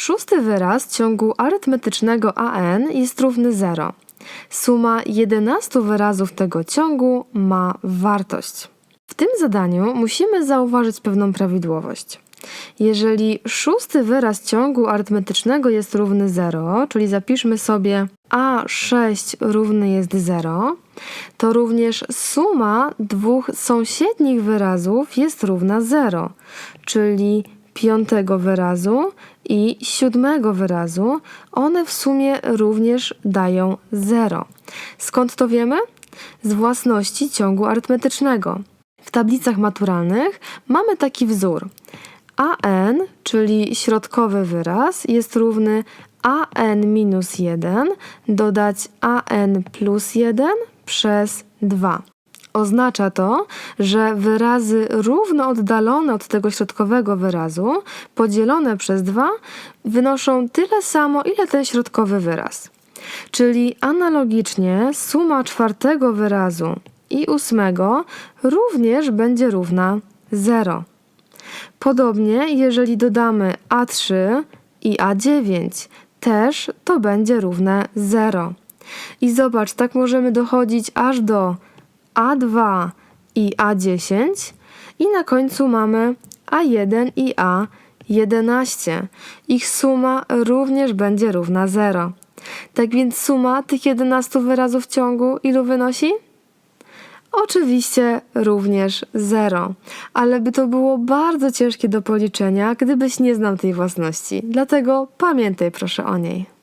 Szósty wyraz ciągu arytmetycznego an jest równy 0. Suma 11 wyrazów tego ciągu ma wartość. W tym zadaniu musimy zauważyć pewną prawidłowość. Jeżeli szósty wyraz ciągu arytmetycznego jest równy 0, czyli zapiszmy sobie a6 równy jest 0, to również suma dwóch sąsiednich wyrazów jest równa 0, czyli piątego wyrazu i siódmego wyrazu. One w sumie również dają 0. Skąd to wiemy? Z własności ciągu arytmetycznego. W tablicach maturalnych mamy taki wzór. an, czyli środkowy wyraz, jest równy an minus 1 dodać an plus 1 przez 2. Oznacza to, że wyrazy równo oddalone od tego środkowego wyrazu, podzielone przez 2, wynoszą tyle samo, ile ten środkowy wyraz. Czyli analogicznie suma czwartego wyrazu i ósmego również będzie równa 0. Podobnie, jeżeli dodamy A3 i A9, też to będzie równe 0. I zobacz, tak możemy dochodzić aż do A2 i A10 i na końcu mamy A1 i A11. Ich suma również będzie równa 0. Tak więc suma tych 11 wyrazów ciągu ilu wynosi? Oczywiście również 0, ale by to było bardzo ciężkie do policzenia, gdybyś nie znał tej własności. Dlatego pamiętaj proszę o niej.